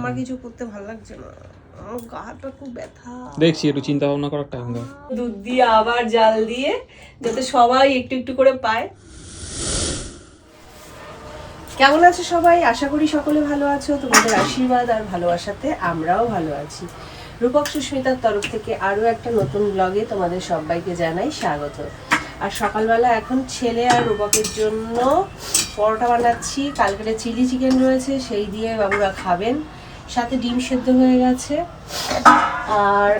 আমার কিছু করতে ভালো লাগছে না। আমার গা খুব ব্যথা। দেখছি একটু চিন্তা ভাবনা করার টাইম দাও। দুধ দিয়ে আবার জাল দিয়ে যাতে সবাই একটু একটু করে পায়। কেমন আছো সবাই? আশা করি সকলে ভালো আছো। তোমাদের আশীর্বাদ আর ভালোবাসাতে আমরাও ভালো আছি। রূপক সুস্মিতার তরফ থেকে আরও একটা নতুন ব্লগে তোমাদের সবাইকে জানাই স্বাগত। আর সকালবেলা এখন ছেলে আর রূপকের জন্য পরোটা বানাচ্ছি। কালকের চিলি চিকেন রয়েছে সেই দিয়ে বাবুরা খাবেন। সাথে ডিম সেদ্ধ হয়ে গেছে। আর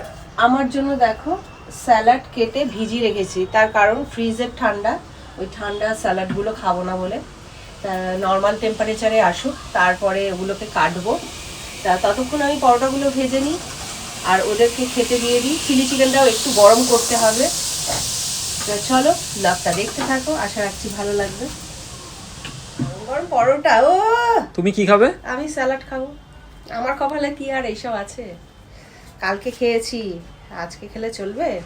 আমার জন্য দেখো স্যালাড কেটে ভিজিয়ে রেখেছি। তার কারণ ফ্রিজের ঠান্ডা ওই ঠান্ডা স্যালাডগুলো খাব না বলে। নর্মাল টেম্পারেচারে আসুক তারপরে ওগুলোকে কাটবো। তা ততক্ষণ আমি পরোটাগুলো ভেজে নিই। আর ওদেরকে খেতে দিয়ে দিই। চিলি চিকেনটাও একটু গরম করতে হবে। চলো ব্লগটা দেখতে থাকো। আশা রাখছি ভালো লাগবে। গরম পরোটা ও তুমি কি খাবে? আমি স্যালাড খাব। আমার কপালে কি আর এইসব আছে? কালকে খেয়েছি আজকে খেলে চলবে?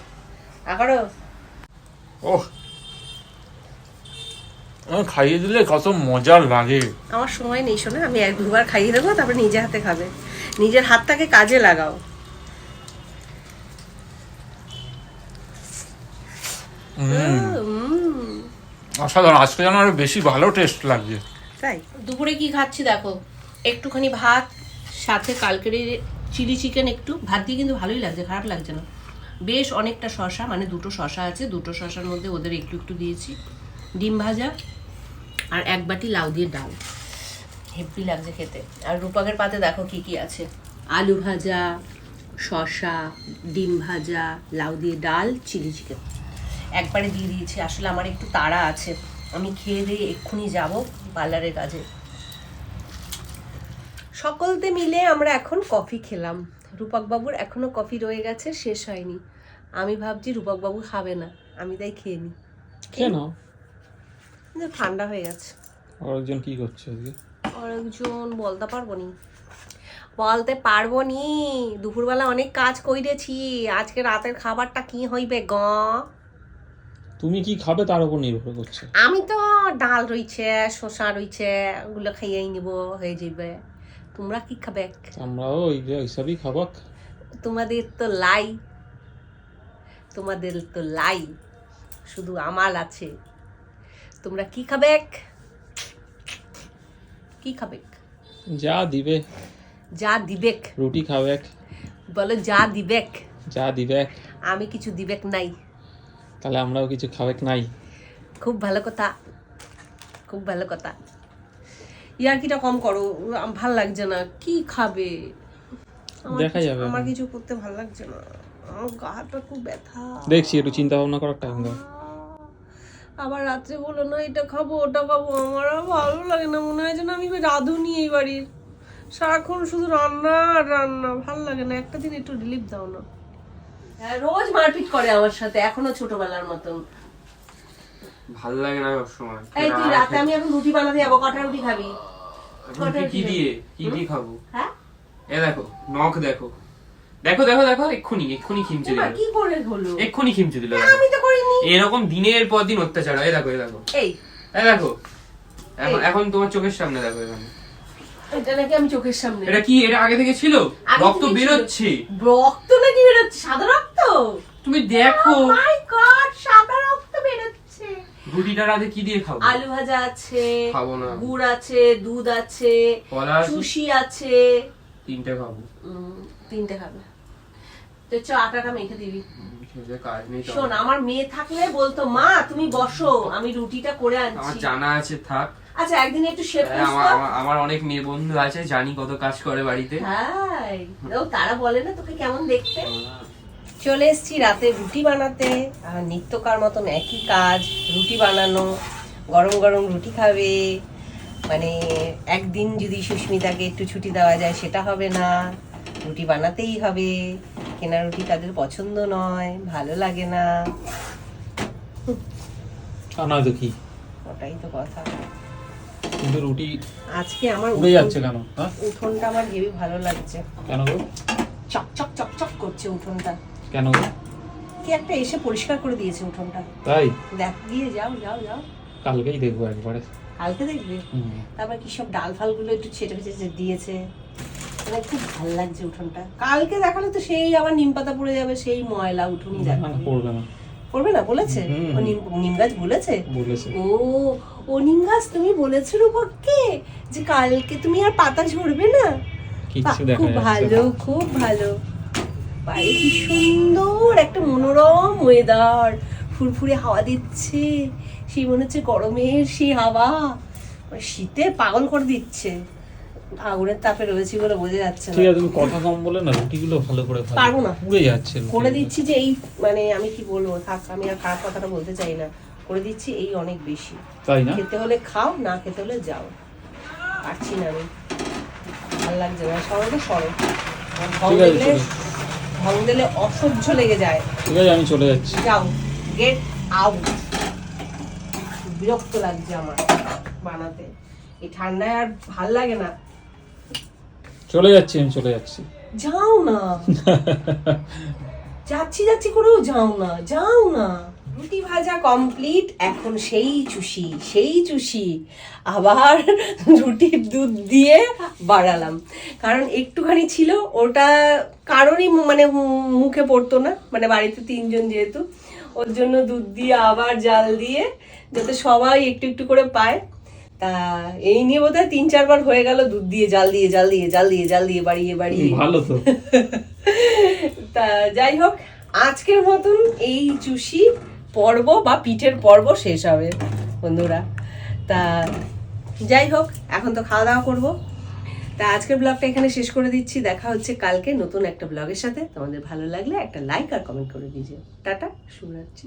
আবারও। ওহ। খাইয়ে দিলে কত মজার লাগে। আমার সময় নেই শোনা আমি এক দুবার খাইয়ে দেবো তারপরে নিজে হাতে খাবে। নিজের হাতটাকে কাজে লাগাও। অসাধারণ আজকে যেন আরও বেশি ভালো টেস্ট লাগছে। তাই? দুপুরে কি খাচ্ছি দেখো? একটুখানি ভাত সাথে কালকের চিলি চিকেন একটু। ভাত দিয়ে কিন্তু ভালোই লাগছে, খারাপ লাগছে না। বেশ অনেকটা শশা মানে দুটো শশা আছে, দুটো শশার মধ্যে ওদের একটু একটু দিয়েছি। ডিম ভাজা আর এক বাটি লাউ দিয়ে ডাল। হেভি লাগছে খেতে। আর রূপকের পাতে দেখো কি কি আছে। আলু ভাজা শশা ডিম ভাজা, লাউ দিয়ে ডাল, চিলি চিকেন। একবারে দিয়ে দিয়েছি। আসলে আমার একটু তাড়া আছে। আমি খেয়ে দিয়ে এক্ষুনি যাব পার্লারের কাজে। সকলতে মিলে আমরা এখন কফি খেলাম। রূপক বাবুর এখনও কফি রয়ে গেছে শেষ হয়নি। আমি ভাবছি রূপক বাবু খাবে না আমি তাই খেয়ে নিই কেন? ঠান্ডা হয়ে গেছে। আরেকজন কি করছে আজকে আরেকজন বলতে পারব নি। বলতে পারব নি দুপুরবেলা অনেক কাজ কইরেছি আজকে রাতের খাবারটা কি হইবে গ? তুমি কি খাবে তার উপর নির্ভর করছে। আমি তো ডাল রইছে শসা রইছে ওগুলো খাইয়েই নিব হয়ে যাবে তোমরা কি খাবে? আমরাও ওই হিসাবেই খাবাক তোমাদের তো লাই। তোমাদের তো লাই। শুধু আমাল আছে। তোমরা কি খাবে? কি খাবে? যা দিবে। যা দিবেক রুটি খাবে। বলো যা দিবেক যা দিবে। আমি কিছু দিবেক নাই। তাহলে আমরাও কিছু খাবে নাই। খুব ভালো কথা। খুব ভালো কথা। ইয়ার্কিটা কম করো ভালো লাগছে না কি খাবে? আমার দেখা কিছু- যাবে। আমার কিছু করতে ভালো লাগছে না। আমার গা হাতটা খুব ব্যথা। দেখছি একটু চিন্তা ভাবনা করার টাইম দাও। আবার রাত্রে বলো না এটা খাব ওটা খাব। আমার আর ভালো লাগে না মনে হয় যেন আমি রাঁধুনি এই বাড়ির। সারাক্ষণ শুধু রান্না আর রান্না ভালো লাগে না। একটা দিন একটু রিলিফ দাও না। হ্যাঁ, রোজ মারপিট করে আমার সাথে এখনও ছোটবেলার মতন। ভালো লাগে না সবসময়। এই তুই রাতে আমি এখন রুটি বানাতে যাব কটা রুটি খাবি? রুটি কি দিয়ে? কি দিয়ে খাব? হ্যাঁ? এ দেখো নখ দেখো। দেখো দেখো দেখো এক্ষুনি এক্ষুনি খিমচে দিল। কি করে হলো? এক্ষুনি খিমচে দিল আমি তো করিনি। এরকম দিনের পর দিন অত্যাচার হয়। দেখো এই দেখো। এই। এই দেখো। এখন এখন তোমার চোখের সামনে দেখো এখানে। এটা নাকি আমি চোখের সামনে এটা কি? এটা আগে থেকে ছিল? রক্ত রক্ত নাকি সাদা রক্ত? তুমি দেখো। মাই গড সাদা রুটিটা রাতে কি দিয়ে খাব? আলু ভাজা আছে খাব না। গুড় আছে দুধ আছে কলা সুশি আছে। তিনটে খাব। তিনটে খাবে। তো চ আটাটা মেখে দিবি। শোন আমার মেয়ে থাকলে বলতো মা তুমি বসো আমি রুটিটা করে আমার জানা আছে থাক। আচ্ছা একদিন একটু শেপ হ্যাঁ, আমার অনেক মেয়ে বন্ধু আছে জানি কত কাজ করে বাড়িতে। ও তারা বলে না তোকে কেমন দেখতে? চলে এসেছি রাতে রুটি বানাতে। আর নিত্যকার মতন একই কাজ রুটি বানানো গরম গরম রুটি খাবে। মানে একদিন যদি সুস্মিতাকে একটু ছুটি দেওয়া যায় সেটা হবে না। রুটি বানাতেই হবে। কেনা রুটি তাদের পছন্দ নয় ভালো লাগে না। তা কি? ওটাই তো কথা। কিন্তু রুটি আজকে আমার উড়ে যাচ্ছে কেন? হ্যাঁ? উঠোনটা আমার হেবি ভালো লাগছে। কেন গো? চক চক চক চক করছে উঠোনটা। কেন? কি একটা এসে পরিষ্কার করে দিয়েছে উঠোনটা। তাই? দেখ গিয়ে যাও যাও যাও। কালকেই দেখব একবারে। কালকে দেখবে? তারপর কি সব ডাল ফালগুলো একটু ছেটে ছেটে দিয়েছে। খুব ভালো লাগছে উঠোনটা। কালকে দেখালে তো সেই আবার নিম পাতা পড়ে যাবে সেই ময়লা উঠোনই দেখাবে পড়বে না। করবে না? বলেছে? ও নিম নিম গাছ বলেছে? ও ও নিম গাছ তুমি বলেছ রূপককে? যে কালকে তুমি আর পাতা ঝরবে না? খুব ভালো খুব ভালো। বাইরে কি সুন্দর একটা মনোরম ওয়েদার ফুরফুরে হাওয়া দিচ্ছে সেই মনে হচ্ছে গরমের সেই হাওয়া। মানে শীতে পাগল করে দিচ্ছে। আগুনের তাপে রয়েছি বলে বোঝা যাচ্ছে ঠিক আছে তুমি কথা কম বলে না রুটিগুলো ভালো করে ভাজো। পারব না। পুড়ে যাচ্ছে করে দিচ্ছি যে এই মানে আমি কি বলব থাক আমি আর খারাপ কথাটা বলতে চাই না। করে দিচ্ছি এই অনেক বেশি। তাই না? খেতে হলে খাও না খেতে হলে যাও। পারছি না আমি। ভালো লাগছে না সরো তো সরো। ঢং দিলে অসহ্য লেগে যায়। ঠিক আছে আমি চলে যাচ্ছি। যাও গেট আউট বিরক্ত লাগছে আমার বানাতে। এই ঠান্ডায় আর ভালো লাগে না। চলে যাচ্ছি আমি চলে যাচ্ছি। যাও না। যাচ্ছি যাচ্ছি করেও যাও না যাও না। রুটি ভাজা কমপ্লিট এখন সেই চুষি সেই চুষি। আবার রুটির দুধ দিয়ে বাড়ালাম। কারণ একটুখানি ছিল ওটা কারোরই মু- মানে মুখে পড়তো না। মানে বাড়িতে তিনজন যেহেতু ওর জন্য দুধ দিয়ে আবার জাল দিয়ে যাতে সবাই একটু একটু করে পায়। তা এই নিয়ে বোধহয় তিন চারবার হয়ে গেল দুধ দিয়ে জাল দিয়ে জাল দিয়ে জাল দিয়ে জাল দিয়ে বাড়িয়ে বাড়িয়ে। ভালো তো। তা যাই হোক আজকের মতন এই চুষি পর্ব বা পিঠের পর্ব শেষ হবে, বন্ধুরা। তা যাই হোক, এখন তো খাওয়া দাওয়া করব। তা আজকের ব্লগটা এখানে শেষ করে দিচ্ছি। দেখা হচ্ছে কালকে নতুন একটা ব্লগের সাথে। তোমাদের ভালো লাগলে একটা লাইক আর কমেন্ট করে দিয়েছে টাটা, শুভরাত্রি।